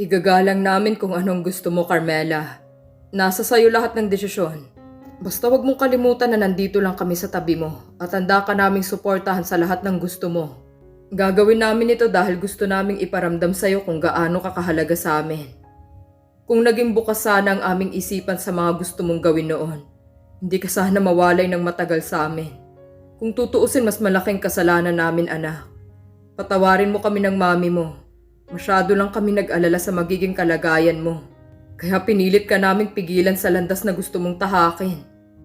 Igagalang namin kung anong gusto mo, Carmela. Nasa sayo lahat ng desisyon. Basta wag mong kalimutan na nandito lang kami sa tabi mo at handa ka naming suportahan sa lahat ng gusto mo. Gagawin namin ito dahil gusto naming iparamdam sa'yo kung gaano ka kahalaga sa amin. Kung naging bukas sana ang aming isipan sa mga gusto mong gawin noon, hindi ka sana mawalay ng matagal sa amin. Kung tutuusin mas malaking kasalanan namin anak. Patawarin mo kami ng mami mo. Masyado lang kami nag-alala sa magiging kalagayan mo. Kaya pinilit ka naming pigilan sa landas na gusto mong tahakin.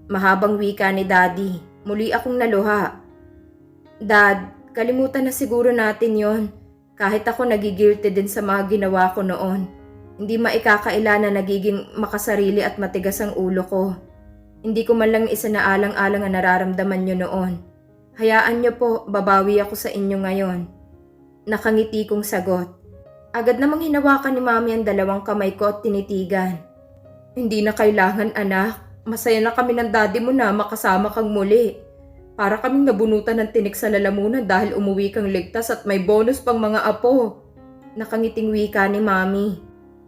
Mahabang wika ni Daddy. Muli akong naluha. Dad, kalimutan na siguro natin yon. Kahit ako nagigilty din sa mga ginawa ko noon. Hindi maikakaila na nagiging makasarili at matigas ang ulo ko. Hindi ko man lang isa na alang-alang ang nararamdaman nyo noon. Hayaan nyo po, babawi ako sa inyo ngayon. Nakangiti kong sagot. Agad namang hinawakan ni Mami ang dalawang kamay ko at tinitigan. Hindi na kailangan anak. Masaya na kami ng daddy mo na makasama kang muli. Para kaming nabunutan ng tinik sa lalamunan dahil umuwi kang ligtas at may bonus pang mga apo. Nakangiting wika ni Mami.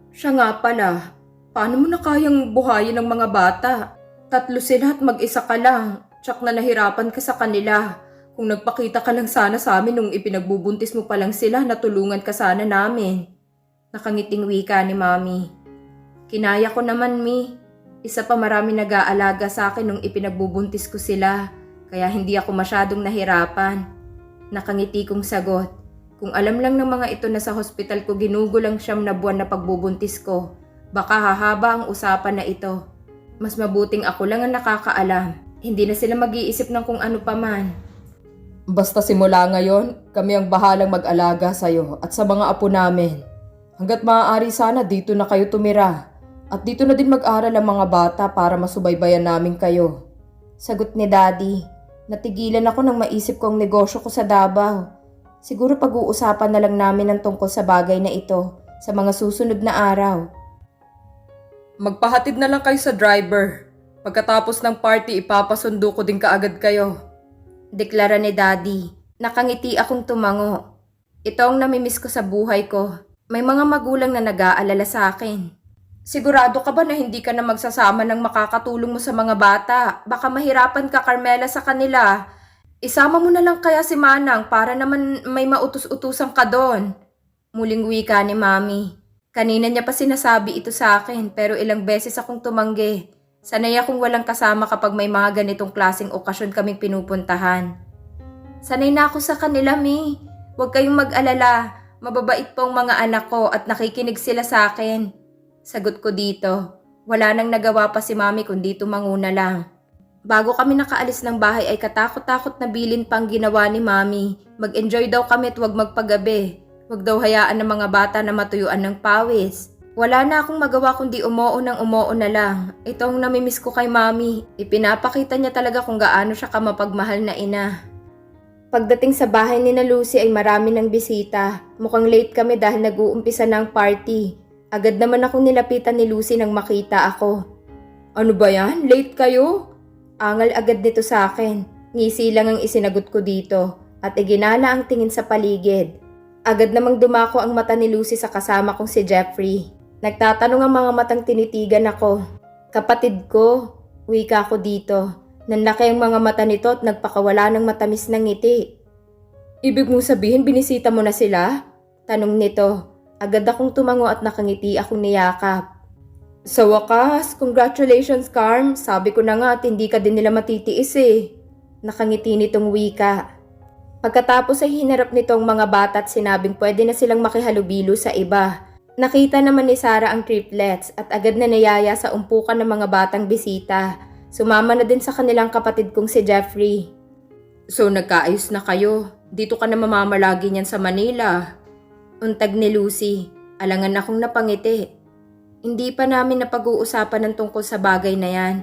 Siya nga pala, paano mo na kayang buhayin ng mga bata? Tatlo sila at mag-isa ka lang. Tsak na nahirapan ka sa kanila. Kung nagpakita ka lang sana sa amin nung ipinagbubuntis mo pa lang sila, natulungan ka sana namin. Nakangiting wika ni Mami. Kinaya ko naman, Mi. Isa pa marami nag-aalaga sa akin nung ipinagbubuntis ko sila, kaya hindi ako masyadong nahirapan. Nakangiti kong sagot. Kung alam lang ng mga ito na sa hospital ko ginugol ang siyam na buwan na pagbubuntis ko, baka hahaba ang usapan na ito. Mas mabuting ako lang ang nakakaalam. Hindi na sila mag-iisip ng kung ano pa man. Basta simula ngayon, kami ang bahalang mag-alaga sa'yo at sa mga apo namin. Hanggat maaari sana dito na kayo tumira. At dito na din mag-aral ang mga bata para masubaybayan namin kayo. Sagot ni Daddy. Natigilan ako nang maisip ko ang negosyo ko sa Davao. Siguro pag-uusapan na lang namin ang tungkol sa bagay na ito sa mga susunod na araw. Magpahatid na lang kayo sa driver. Pagkatapos ng party, ipapasundo ko din kaagad kayo. Deklara ni Daddy. Nakangiti akong tumango. Ito ang namimiss ko sa buhay ko. May mga magulang na nag-aalala sa akin. Sigurado ka ba na hindi ka na magsasama ng makakatulong mo sa mga bata? Baka mahirapan ka, Carmela, sa kanila. Isama mo na lang kaya si Manang para naman may mautus-utusan ka doon. Muling wika ni Mami. Kanina niya pa sinasabi ito sa akin pero ilang beses akong tumanggi. Sanay akong walang kasama kapag may mga ganitong klaseng okasyon kaming pinupuntahan. Sanay na ako sa kanila, Mi. Huwag kayong mag-alala. Mababait po ang mga anak ko at nakikinig sila sa akin. Sagot ko dito. Wala nang nagawa pa si Mami kundi tumanguna lang. Bago kami nakaalis ng bahay ay katakot-takot na bilin pang ginawa ni Mami. Mag-enjoy daw kami at huwag magpagabi. Huwag daw hayaan ng mga bata na matuyuan ng pawis. Wala na akong magawa kundi umoo ng umoo na lang. Ito ang namimiss ko kay Mami. Ipinapakita niya talaga kung gaano siya kamapagmahal na ina. Pagdating sa bahay ni na Lucy ay marami ng bisita. Mukhang late kami dahil nag-uumpisa ng party. Agad naman akong nilapitan ni Lucy nang makita ako. Ano ba yan? Late kayo? Angal agad nito sa akin. Ngisi lang ang isinagot ko dito at iginala ang tingin sa paligid. Agad namang dumako ang mata ni Lucy sa kasama kong si Jeffrey. Nagtatanong ang mga matang tinitigan ako. Kapatid ko, wika ko dito. Nanlaki ang mga mata nito at nagpakawala ng matamis na ngiti. Ibig mong sabihin binisita mo na sila? Tanong nito. Agad akong tumango at nakangiti akong niyakap. Sa wakas, congratulations Carm. Sabi ko na nga at hindi ka din nila matitiis eh. Nakangiti nitong wika. Pagkatapos ay hinarap nitong mga bata at sinabing pwede na silang makihalubilo sa iba. Nakita naman ni Sarah ang triplets at agad na niyaya sa umpukan ng mga batang bisita. Sumama na din sa kanilang kapatid kong si Jeffrey. So nagkaayos na kayo. Dito ka na mamamalagi niyan sa Manila. Untag ni Lucy. Alangan akong napangiti. Hindi pa namin napag-uusapan ng tungkol sa bagay na yan.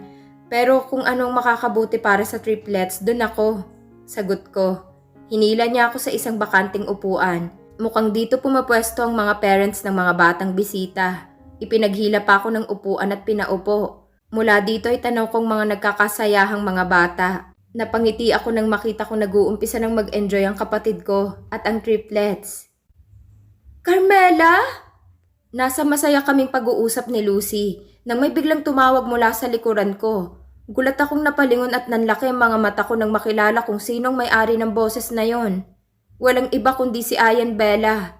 Pero kung anong makakabuti para sa triplets, dun ako. Sagot ko. Hinila niya ako sa isang bakanting upuan. Mukhang dito pumapwesto ang mga parents ng mga batang bisita. Ipinaghila pa ako ng upuan at pinaupo. Mula dito ay tanaw kong mga nagkakasayahang mga bata. Napangiti ako nang makita ko nag-uumpisa ng mag-enjoy ang kapatid ko at ang triplets. Carmela? Nasa masaya kaming pag-uusap ni Lucy nang may biglang tumawag mula sa likuran ko. Gulat akong napalingon at nanlaki ang mga mata ko nang makilala kung sinong may-ari ng boses na yon. Walang iba kundi si Ayan Bella.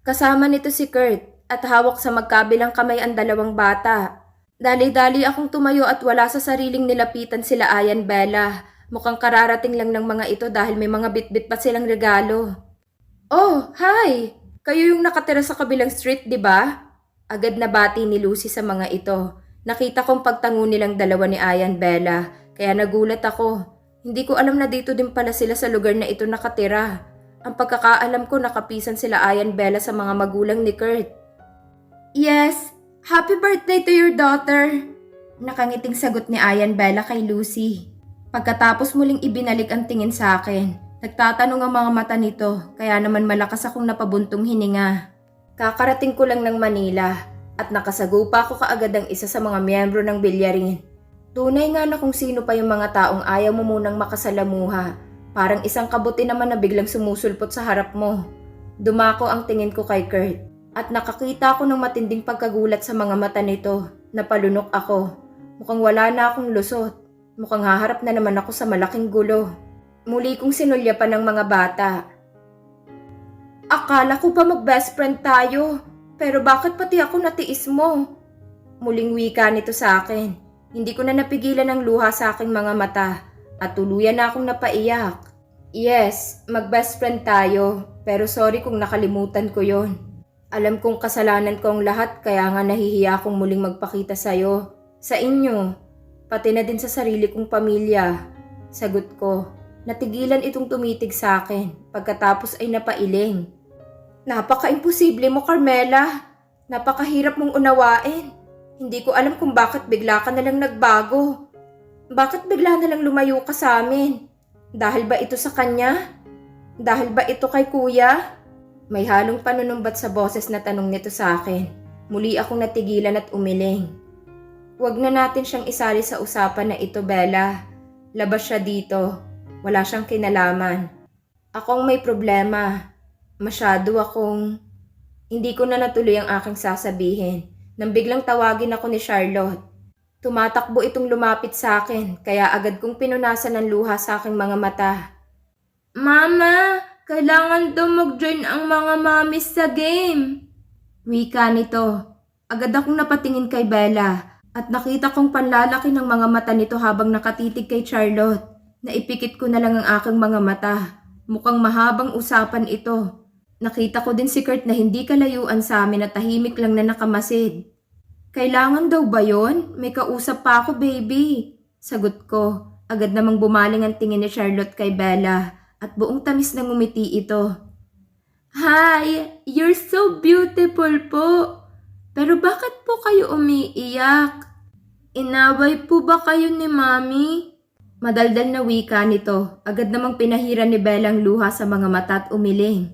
Kasama nito si Kurt at hawak sa magkabilang kamay ang dalawang bata. Dali-dali akong tumayo at wala sa sariling nilapitan sila Ayan Bella. Mukhang kararating lang ng mga ito dahil may mga bitbit pa silang regalo. Oh, hi! Kayo yung nakatira sa kabilang street, di ba? Agad na bati ni Lucy sa mga ito. Nakita kong pagtango nilang dalawa ni Ayan Bella, kaya nagulat ako. Hindi ko alam na dito din pala sila sa lugar na ito nakatira. Ang pagkakaalam ko nakapisan sila Ayan Bella sa mga magulang ni Kurt. Yes, happy birthday to your daughter. Nakangiting sagot ni Ayan Bella kay Lucy. Pagkatapos muling ibinalik ang tingin sa akin, nagtatanong ang mga mata nito, kaya naman malakas akong napabuntong hininga. Kakarating ko lang ng Manila at nakasagupa ko kaagad ang isa sa mga miyembro ng bilyarin. Tunay nga na kung sino pa yung mga taong ayaw mo munang makasalamuha. Parang isang kabuti naman na biglang sumusulpot sa harap mo. Dumako ang tingin ko kay Kurt at nakakita ako ng matinding pagkagulat sa mga mata nito. Napalunok ako. Mukhang wala na akong lusot. Mukhang haharap na naman ako sa malaking gulo. Muli kong sinulya pa ng mga bata. Akala ko pa mag-best friend tayo. Pero bakit pati ako natiis mo? Muling wika nito sa akin. Hindi ko na napigilan ang luha sa aking mga mata at tuluyan na akong napaiyak. Yes, mag-best friend tayo, pero sorry kung nakalimutan ko yon. Alam kong kasalanan ko ang lahat kaya nga nahihiya akong muling magpakita sa'yo. Sa inyo, pati na din sa sarili kong pamilya. Sagot ko, natigilan itong tumitig sa akin pagkatapos ay napailing. Napaka-imposible mo, Carmela. Napakahirap mong unawain. Hindi ko alam kung bakit bigla ka na lang nagbago. Bakit bigla na lang lumayo ka sa amin? Dahil ba ito sa kanya? Dahil ba ito kay kuya? May halong panunumbat sa boses na tanong nito sa akin. Muli akong natigilan at umiling. Huwag na natin siyang isali sa usapan na ito, Bella. Labas siya dito. Wala siyang kinalaman. Akong may problema. Masyado akong... Hindi ko na natuloy ang aking sasabihin nang biglang tawagin ako ni Charlotte. Tumatakbo itong lumapit sa akin kaya agad kong pinunasan ng luha sa aking mga mata. Mama, kailangan daw mag-join ang mga mamis sa game. Wika nito. Agad akong napatingin kay Bella at nakita kong panlalaki ng mga mata nito habang nakatitig kay Charlotte. Naipikit ko na lang ang aking mga mata. Mukhang mahabang usapan ito. Nakita ko din si Kurt na hindi kalayuan sa amin at tahimik lang na nakamasid. Kailangan daw ba yon? May kausap pa ako, baby. Sagot ko. Agad namang bumaling ang tingin ni Charlotte kay Bella at buong tamis na ngumiti ito. Hi! You're so beautiful po! Pero bakit po kayo umiiyak? Inaway po ba kayo ni Mami? Madaldal na wika nito. Agad namang pinahira ni Bella ang luha sa mga mata at umiling.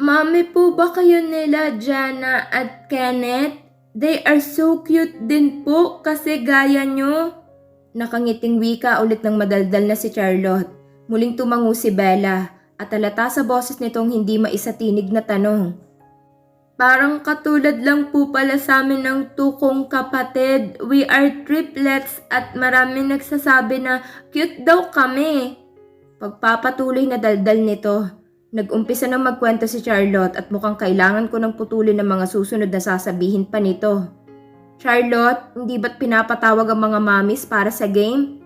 Mami po ba kayo nila Jana at Kenneth? They are so cute din po kasi gaya nyo. Nakangiting wika ulit ng madaldal na si Charlotte. Muling tumango si Bella at halata sa boses nitong hindi maisatinig na tanong. Parang katulad lang po pala sa amin ng tukong kapatid. We are triplets at marami nagsasabi na cute daw kami. Pagpapatuloy na daldal nito, Nag-umpisa nang magkwento si Charlotte at mukhang kailangan ko ng putulin ng mga susunod na sasabihin pa nito. Charlotte, hindi ba't pinapatawag ang mga mamis para sa game?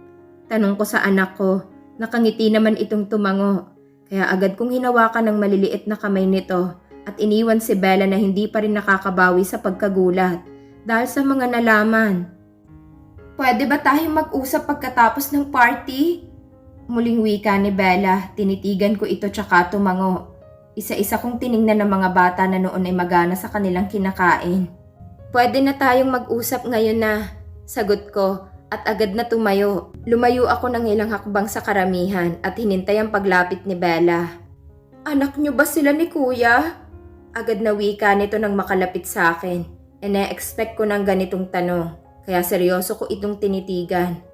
Tanong ko sa anak ko. Nakangiti naman itong tumango. Kaya agad kong hinawakan ng maliliit na kamay nito at iniwan si Bella na hindi pa rin nakakabawi sa pagkagulat dahil sa mga nalaman. Pwede ba tayong mag-usap pagkatapos ng party? Muling wika ni Bella, tinitigan ko ito tsaka tumango. Isa-isa kong tiningnan ng mga bata na noon ay magana sa kanilang kinakain. Pwede na tayong mag-usap ngayon na, sagot ko at agad na tumayo. Lumayo ako ng ilang hakbang sa karamihan at hinintay ang paglapit ni Bella. Anak niyo ba sila ni Kuya? Agad na wika nito nang makalapit sa akin. E na-expect ko ng ganitong tanong, kaya seryoso ko itong tinitigan.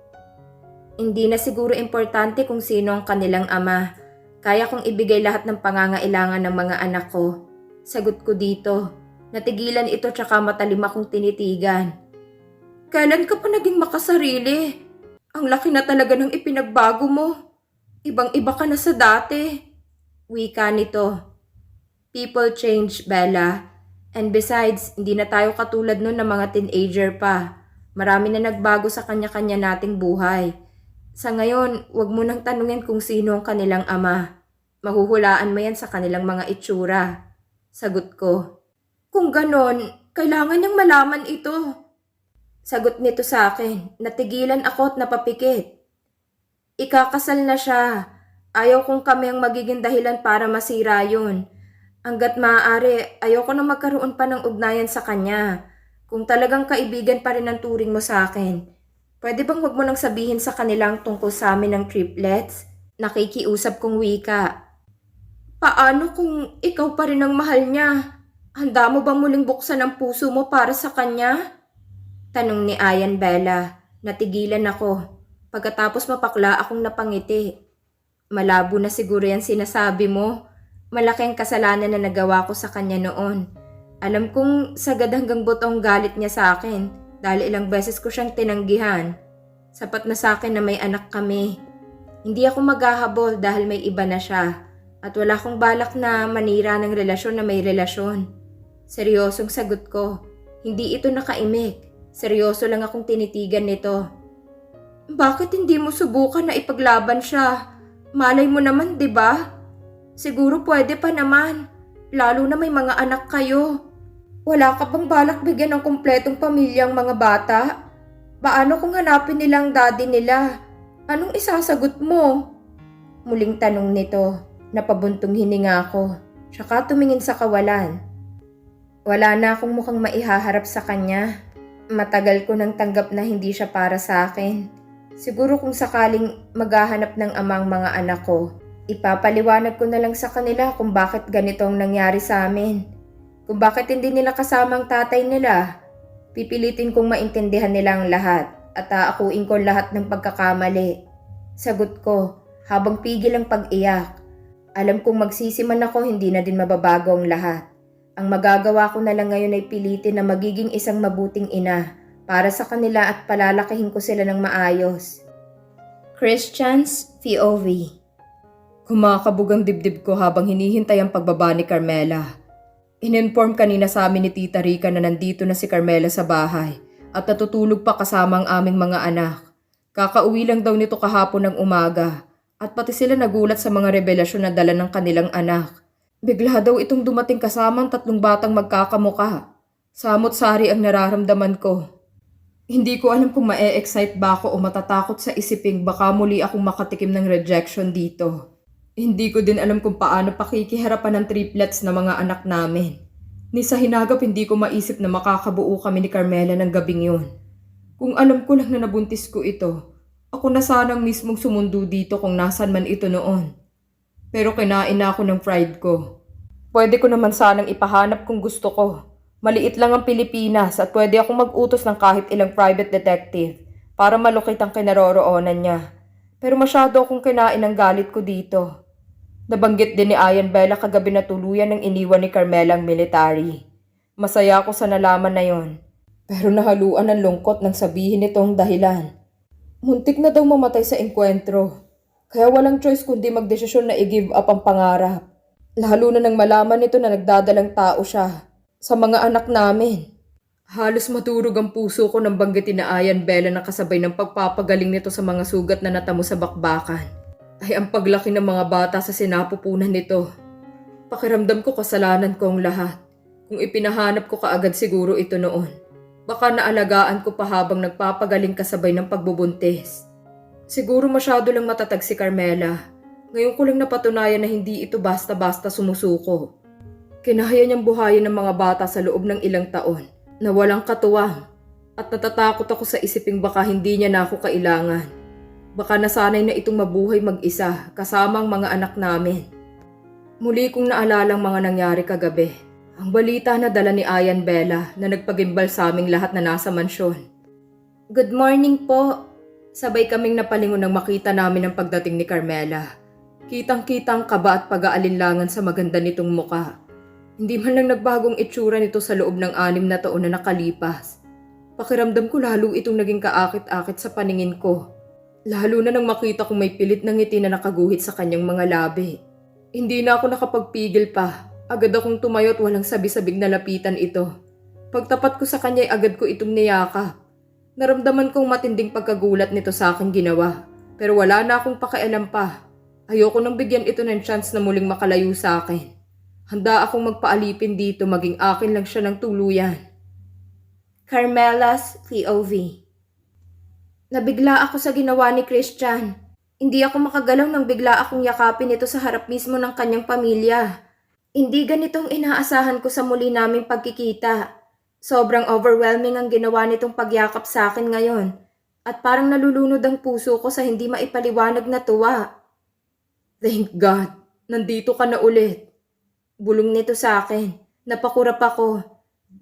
Hindi na siguro importante kung sino ang kanilang ama. Kaya kong ibigay lahat ng pangangailangan ng mga anak ko. Sagot ko dito. Natigilan ito tsaka matalim akong tinitigan. Kailan ka pa naging makasarili? Ang laki na talaga ng ipinagbago mo. Ibang-iba ka na sa dati. Wika nito. People change, Bella. And besides, hindi na tayo katulad nun ng mga teenager pa. Marami na nagbago sa kanya-kanya nating buhay. Sa ngayon, wag mo nang tanungin kung sino ang kanilang ama. Mahuhulaan mo yan sa kanilang mga itsura. Sagot ko. Kung ganon, kailangan niyang malaman ito. Sagot nito sa akin, natigilan ako at napapikit. Ikakasal na siya. Ayaw kong kami ang magiging dahilan para masira yun. Hanggat maaari, ayoko na magkaroon pa ng ugnayan sa kanya. Kung talagang kaibigan pa rin ang turing mo sa akin, pwede bang wag mo nang sabihin sa kanilang tungkol sa amin ng triplets? Nakikiusap kong wika. Paano kung ikaw pa rin ang mahal niya? Handa mo bang muling buksan ang puso mo para sa kanya? Tanong ni Ayan Bella. Natigilan ako. Pagkatapos mapakla akong napangiti. Malabo na siguro yan sinasabi mo. Malaking kasalanan na nagawa ko sa kanya noon. Alam kong sagad hanggang butong galit niya sa akin dahil ilang beses ko siyang tinanggihan. Sapat na sa akin na may anak kami. Hindi ako maghahabol dahil may iba na siya. At wala akong balak na manira ng relasyon na may relasyon. Seryosong sagot ko. Hindi ito nakaimik. Seryoso lang akong tinitigan nito. Bakit hindi mo subukan na ipaglaban siya? Malay mo naman, 'di ba? Siguro pwede pa naman. Lalo na may mga anak kayo. Wala ka bang balak bigyan ng kumpletong pamilyang mga bata? Paano kung hanapin nilang daddy nila? Anong isasagot mo? Muling tanong nito. Napabuntong hininga ako. Tsaka tumingin sa kawalan. Wala na akong mukhang maihaharap sa kanya. Matagal ko nang tanggap na hindi siya para sa akin. Siguro kung sakaling maghahanap ng amang mga anak ko, ipapaliwanag ko na lang sa kanila kung bakit ganitong nangyari sa amin. Kung bakit hindi nila kasama ang tatay nila. Pipilitin kong maintindihan nila ang lahat at aakuin ko lahat ng pagkakamali. Sagot ko, habang pigil ang pag-iyak. Alam kong magsisiman ako hindi na din mababago ang lahat. Ang magagawa ko na lang ngayon ay pilitin na magiging isang mabuting ina para sa kanila at palalakihin ko sila ng maayos. Christians POV Kumakabog ang dibdib ko habang hinihintay ang pagbaba ni Carmela. Ininform kanina sa amin ni Tita Rica na nandito na si Carmela sa bahay at natutulog pa kasama ang aming mga anak. Kakauwi lang daw nito kahapon ng umaga at pati sila nagulat sa mga revelasyon na dala ng kanilang anak. Bigla daw itong dumating kasama ang tatlong batang magkakamuka. Samot-sari ang nararamdaman ko. Hindi ko alam kung ma-excite ba ako o matatakot sa isiping baka muli akong makatikim ng rejection dito. Hindi ko din alam kung paano pakikiharapan ng triplets na mga anak namin. Ni sa hinagap hindi ko maisip na makakabuo kami ni Carmela ng gabing yun. Kung alam ko lang na nabuntis ko ito, ako na sanang mismong sumundo dito kung nasan man ito noon. Pero kinain na ako ng pride ko. Pwede ko naman sanang ipahanap kung gusto ko. Maliit lang ang Pilipinas at pwede akong mag-utos ng kahit ilang private detective para malukit ang kinaroroonan niya. Pero masyado akong kinain ng galit ko dito. Nabanggit din ni Ayan Bella kagabi na tuluyan ng iniwan ni Carmela ang military. Masaya ako sa nalaman na yon. Pero nahaluan ng lungkot nang sabihin nitong dahilan. Muntik na daw mamatay sa engkwentro. Kaya walang choice kundi magdesisyon na i-give up ang pangarap. Lalo na nang malaman nito na nagdadalang tao siya sa mga anak namin. Halos maturog ang puso ko nang banggitin na Ayan Bella na kasabay ng pagpapagaling nito sa mga sugat na natamo sa bakbakan. Ay ang paglaki ng mga bata sa sinapupunan nito. Pakiramdam ko kasalanan ko ang lahat. Kung ipinahanap ko kaagad siguro ito noon. Baka naalagaan ko pa habang nagpapagaling kasabay ng pagbubuntis. Siguro masyado lang matatag si Carmela. Ngayon ko lang napatunayan na hindi ito basta-basta sumusuko. Kinahaya niyang buhayin ng mga bata sa loob ng ilang taon na walang katuwang at natatakot ako sa isiping baka hindi niya na ako kailangan. Baka nasanay na itong mabuhay mag-isa kasama ang mga anak namin. Muli kong naalala ang mga nangyari kagabi. Ang balita na dala ni Ayan Bella na nagpagimbal sa aming lahat na nasa mansyon. Good morning po. Sabay kaming napalingon nang makita namin ang pagdating ni Carmela. Kitang-kitang kaba at pag-aalinlangan sa maganda nitong muka. Hindi man lang nagbagong itsura nito sa loob ng anim na taon na nakalipas. Pakiramdam ko lalo itong naging kaakit-akit sa paningin ko. Lalo na nang makita kong may pilit na ngiti na nakaguhit sa kanyang mga labi. Hindi na ako nakapagpigil pa. Agad akong tumayo at walang sabi-sabig na lapitan ito. Pagtapat ko sa kanya ay agad ko itong niyakap. Naramdaman kong matinding pagkagulat nito sa aking ginawa. Pero wala na akong pakialam pa. Ayoko nang bigyan ito ng chance na muling makalayo sa akin. Handa akong magpaalipin dito maging akin lang siya ng tuluyan. Carmela's POV Nabigla ako sa ginawa ni Christian. Hindi ako makagalaw nang bigla akong yakapin ito sa harap mismo ng kanyang pamilya. Hindi ganitong inaasahan ko sa muli naming pagkikita. Sobrang overwhelming ang ginawa nitong pagyakap sa akin ngayon. At parang nalulunod ang puso ko sa hindi maipaliwanag na tuwa. Thank God, nandito ka na ulit. Bulong nito sa akin. Napakurap ako.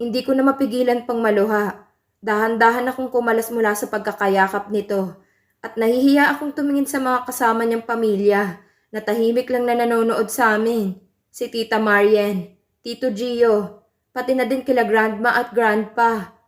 Hindi ko na mapigilan pang maluha. Dahan-dahan akong kumalas mula sa pagkakayakap nito. At nahihiya akong tumingin sa mga kasama niyang pamilya na tahimik lang na nanonood sa amin. Si Tita Marian, Tito Gio, pati na din kila Grandma at Grandpa.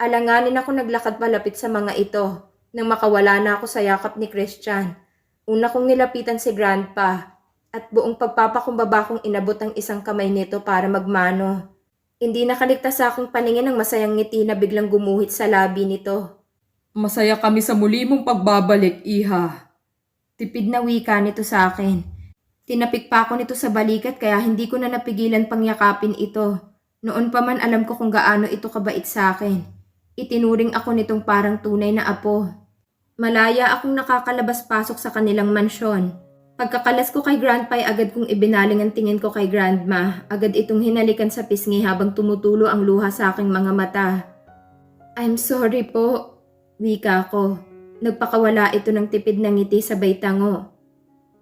Alanganin ako naglakad palapit sa mga ito nang makawala na ako sa yakap ni Christian. Una kong nilapitan si Grandpa at buong pagpapakumbaba kong inabot ang isang kamay nito para magmano. Hindi nakaligtas sa aking paningin ang masayang ngiti na biglang gumuhit sa labi nito. Masaya kami sa muli mong pagbabalik, Iha. Tipid na wika nito sa akin. Tinapik pa ako nito sa balikat kaya hindi ko na napigilan pang yakapin ito. Noon pa man alam ko kung gaano ito kabait sa akin. Itinuring ako nitong parang tunay na apo. Malaya akong nakakalabas-pasok sa kanilang mansyon. Pagkakalas ko kay Grandpa ay agad kong ibinaling ang tingin ko kay Grandma. Agad itong hinalikan sa pisngi habang tumutulo ang luha sa aking mga mata. I'm sorry po, wika ko. Nagpakawala ito ng tipid na ngiti sa baytango.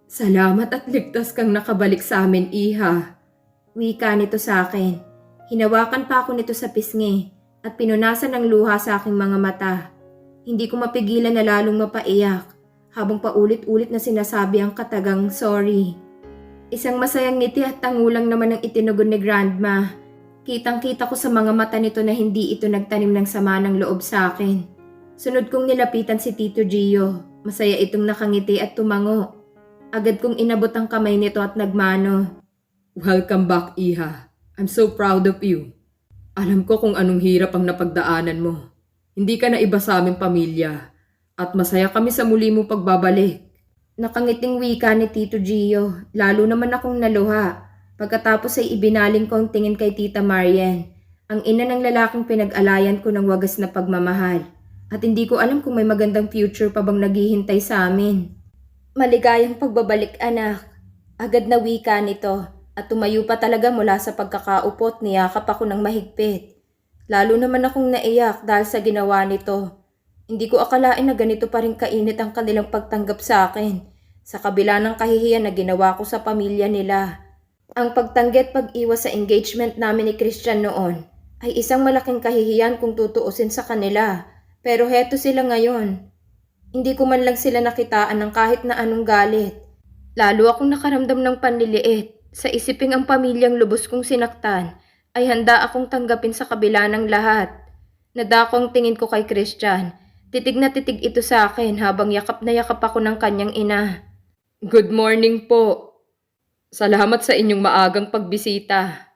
Salamat at ligtas kang nakabalik sa amin, Iha. Wika nito sa akin. Hinawakan pa ako nito sa pisngi at pinunasan ng luha sa aking mga mata. Hindi ko mapigilan na lalong mapaiyak habang paulit-ulit na sinasabi ang katagang sorry. Isang masayang ngiti at tangulang naman ang itinugon ni Grandma. Kitang-kita ko sa mga mata nito na hindi ito nagtanim ng sama ng loob sa akin. Sunod kong nilapitan si Tito Gio. Masaya itong nakangiti at tumango. Agad kong inabot ang kamay nito at nagmano. Welcome back, Iha. I'm so proud of you. Alam ko kung anong hirap ang napagdaanan mo. Hindi ka na iba sa aming pamilya. At masaya kami sa muli mong pagbabalik. Nakangiting wika ni Tito Gio, lalo naman akong naluha. Pagkatapos ay ibinaling ko ang tingin kay Tita Marian, ang ina ng lalaking pinag-alayan ko ng wagas na pagmamahal. At hindi ko alam kung may magandang future pa bang naghihintay sa amin. Maligayang pagbabalik anak. Agad na wika nito at tumayo pa talaga mula sa pagkakaupot niyakap ako ng mahigpit. Lalo naman akong naiyak dahil sa ginawa nito. Hindi ko akalain na ganito pa rin kainit ang kanilang pagtanggap sa akin sa kabila ng kahihiyan na ginawa ko sa pamilya nila. Ang pagtanggi at pag-iwas sa engagement namin ni Christian noon ay isang malaking kahihiyan kung tutuusin sa kanila. Pero heto sila ngayon. Hindi ko man lang sila nakitaan ng kahit na anong galit. Lalo akong nakaramdam ng panliliit sa isiping ang pamilyang lubos kong sinaktan ay handa akong tanggapin sa kabila ng lahat. Nadako ang tingin ko kay Christian. Titig na titig ito sa akin habang yakap na yakap ako ng kanyang ina. Good morning po. Salamat sa inyong maagang pagbisita.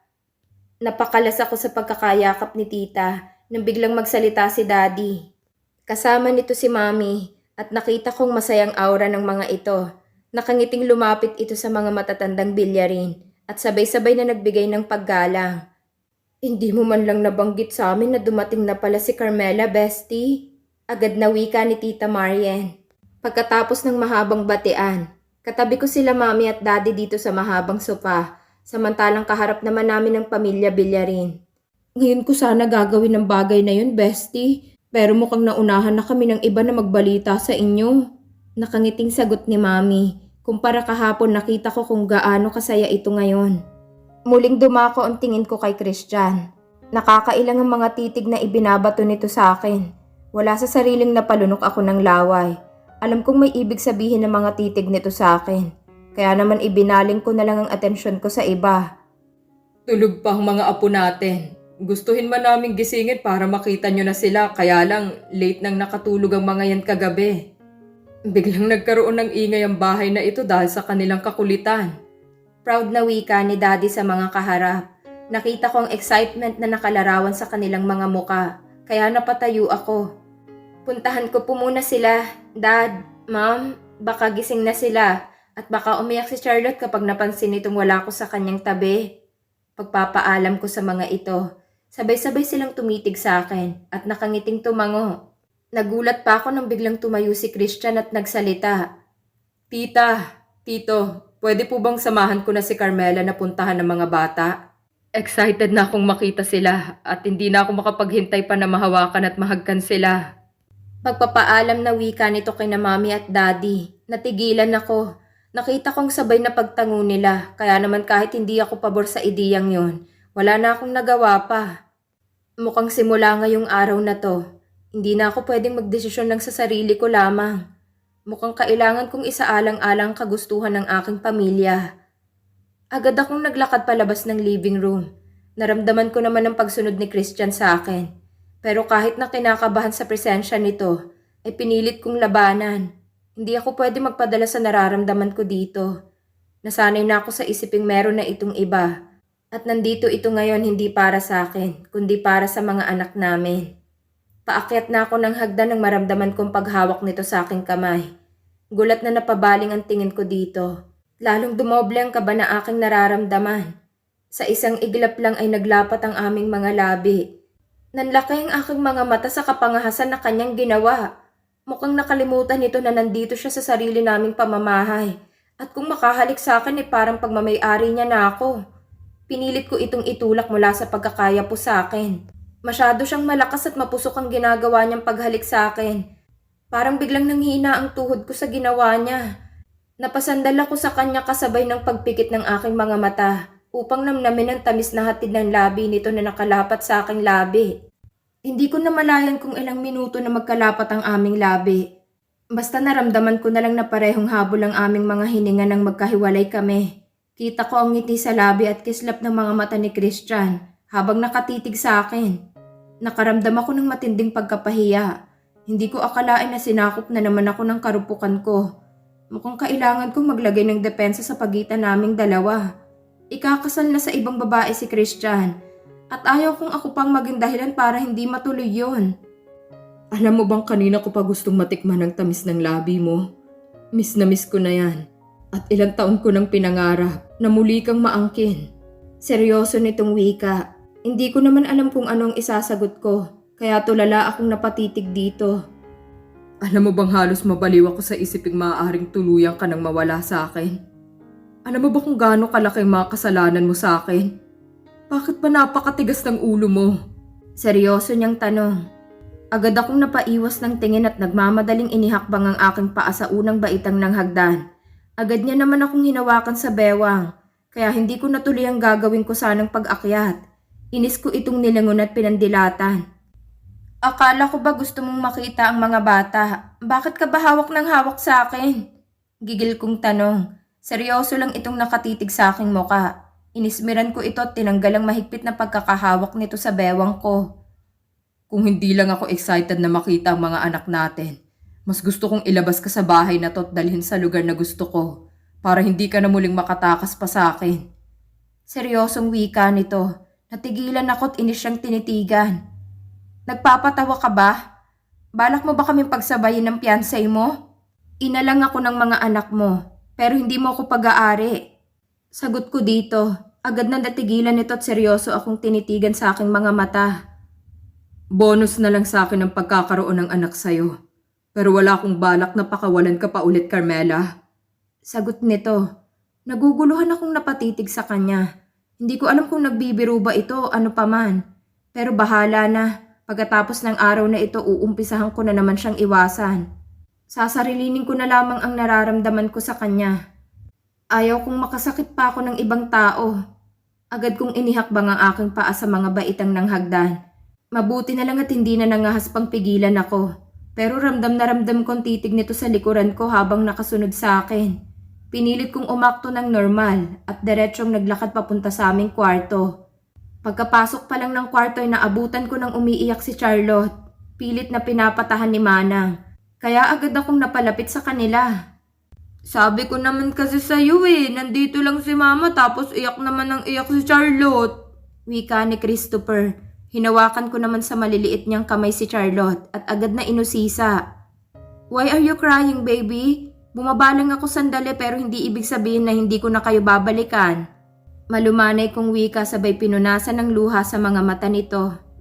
Napakalas ako sa pagkakayakap ni tita nang biglang magsalita si daddy. Kasama nito si mami at nakita kong masayang aura ng mga ito. Nakangiting lumapit ito sa mga matatandang bilyarin at sabay-sabay na nagbigay ng paggalang. Hindi mo man lang nabanggit sa amin na dumating na pala si Carmela, bestie. Agad na wika ni Tita Marian. Pagkatapos ng mahabang batian, katabi ko sila mami at daddy dito sa mahabang sopa, samantalang kaharap naman namin ng pamilya Bilyarin. Ngayon ko sana gagawin ng bagay na yun, bestie. Pero mukhang naunahan na kami ng iba na magbalita sa inyo. Nakangiting sagot ni mami. Kumpara kahapon nakita ko kung gaano kasaya ito ngayon. Muling dumako ang tingin ko kay Christian. Nakakailang ang mga titig na ibinabato nito sa akin. Wala sa sariling napalunok ako ng laway. Alam kong may ibig sabihin ng mga titig nito sa akin. Kaya naman ibinaling ko na lang ang atensyon ko sa iba. Tulog pa ang mga apo natin. Gustuhin man namin gisingin para makita nyo na sila, kaya lang late nang nakatulog ang mga yan kagabi. Biglang nagkaroon ng ingay ang bahay na ito dahil sa kanilang kakulitan. Proud na wika ni daddy sa mga kaharap. Nakita ko ang excitement na nakalarawan sa kanilang mga muka, kaya napatayo ako. Puntahan ko po muna sila. Dad, mom, baka gising na sila. At baka umiyak si Charlotte kapag napansin itong wala ko sa kanyang tabi. Pagpapaalam ko sa mga ito, sabay-sabay silang tumitig sa akin at nakangiting tumango. Nagulat pa ako nang biglang tumayo si Christian at nagsalita. Tita, tito, pwede po bang samahan ko na si Carmela na puntahan ng mga bata? Excited na akong makita sila at hindi na ako makapaghintay pa na mahawakan at mahagkan sila. Pagpapaalam na wika nito kay na mami at daddy, natigilan ako. Nakita kong sabay na pagtango nila, kaya naman kahit hindi ako pabor sa ideyang yon, wala na akong nagawa pa. Mukhang simula ngayong araw na to, hindi na ako pwedeng magdesisyon ng sa sarili ko lamang. Mukhang kailangan kong isaalang-alang kagustuhan ng aking pamilya. Agad akong naglakad palabas ng living room. Naramdaman ko naman ang pagsunod ni Christian sa akin. Pero kahit na kinakabahan sa presensya nito, ay pinilit kong labanan. Hindi ako pwede magpadala sa nararamdaman ko dito. Nasanay na ako sa isiping meron na itong iba. At nandito ito ngayon hindi para sa akin, kundi para sa mga anak namin. Paakyat na ako ng hagdan nang maramdaman kong paghawak nito sa aking kamay. Gulat na napabaling ang tingin ko dito. Lalong dumoble ang kaba na aking nararamdaman. Sa isang iglap lang ay naglapat ang aming mga labi. Nanlaki ang aking mga mata sa kapangahasan na kanyang ginawa. Mukhang nakalimutan nito na nandito siya sa sarili naming pamamahay. At kung makahalik sa akin ay parang pagmamayari niya na ako. Pinilit ko itong itulak mula sa pagkakaya po sa akin. Masyado siyang malakas at mapusok ang ginagawa niyang paghalik sa akin. Parang biglang nanghina ang tuhod ko sa ginawa niya. Napasandal ako sa kanya kasabay ng pagpikit ng aking mga mata upang namnamin ang tamis na hatid ng labi nito na nakalapat sa aking labi. Hindi ko namalayan kung ilang minuto na magkalapat ang aming labi. Basta naramdaman ko na lang na parehong habol ang aming mga hininga nang magkahiwalay kami. Kita ko ang ngiti sa labi at kislap ng mga mata ni Christian habang nakatitig sa akin. Nakaramdam ako ng matinding pagkapahiya. Hindi ko akalain na sinakop na naman ako ng karupukan ko. Mukhang kailangan kong maglagay ng depensa sa pagitan naming dalawa. Ikakasal na sa ibang babae si Christian at ayaw kong ako pang maging dahilan para hindi matuloy yon. Alam mo bang kanina ko pa gustong matikman ang tamis ng labi mo? Miss na miss ko na yan. At ilang taon ko nang pinangarap na muli kang maangkin. Seryoso nitong wika. Hindi ko naman alam kung anong isasagot ko, kaya tulala akong napatitig dito. Alam mo bang halos mabaliw ako sa isiping maaaring tuluyan ka nang mawala sa akin? Alam mo ba kung gaano kalaki ang mga kasalanan mo sa akin? Bakit ba napakatigas ng ulo mo? Seryoso niyang tanong. Agad akong napaiwas ng tingin at nagmamadaling inihakbang ang aking paa sa unang baitang ng hagdan. Agad niya naman akong hinawakan sa bewang, kaya hindi ko natuloy ang gagawin ko sanang pag-akyat. Inis ko itong nilangon at pinandilatan. Akala ko ba gusto mong makita ang mga bata? Bakit ka ba hawak ng hawak sa akin? Gigil kong tanong. Seryoso lang itong nakatitig sa aking muka. Inismiran ko ito at tinanggal ang mahigpit na pagkakahawak nito sa bewang ko. Kung hindi lang ako excited na makita ang mga anak natin, mas gusto kong ilabas ka sa bahay na to at dalhin sa lugar na gusto ko para hindi ka na muling makatakas pa sa akin. Seryosong wika nito. Natigilan ako at inis siyang tinitigan. Nagpapatawa ka ba? Balak mo ba kaming pagsabayin ng piansay mo? Inalang ako ng mga anak mo, pero hindi mo ako pag-aari. Sagot ko dito, agad na natigilan nito at seryoso akong tinitigan sa aking mga mata. Bonus na lang sa akin ang pagkakaroon ng anak sa'yo. Pero wala akong balak na pakawalan ka pa ulit, Carmela. Sagot nito. Naguguluhan akong napatitig sa kanya. Hindi ko alam kung nagbibiro ba ito o ano paman. Pero bahala na. Pagkatapos ng araw na ito, uumpisahan ko na naman siyang iwasan. Sasarilinin ko na lamang ang nararamdaman ko sa kanya. Ayaw kong makasakit pa ako ng ibang tao. Agad kong inihakbang ang aking paa sa mga baitang ng hagdan. Mabuti na lang at hindi na nangahas pang pigilan ako. Pero ramdam na ramdam kong titig nito sa likuran ko habang nakasunod sa akin. Pinilit kong umakto ng normal at diretsyong naglakad papunta sa aming kwarto. Pagkapasok pa lang ng kwarto ay naabutan ko ng umiiyak si Charlotte. Pilit na pinapatahan ni Manang. Kaya agad akong napalapit sa kanila. Sabi ko naman kasi sa'yo eh, nandito lang si mama tapos iyak naman ng iyak si Charlotte. Wika ni Christopher. Hinawakan ko naman sa maliliit niyang kamay si Charlotte at agad na inusisa. Why are you crying, baby? Bumaba lang ako sandali pero hindi ibig sabihin na hindi ko na kayo babalikan. Malumanay kong wika sabay pinunasan ng luha sa mga mata nito.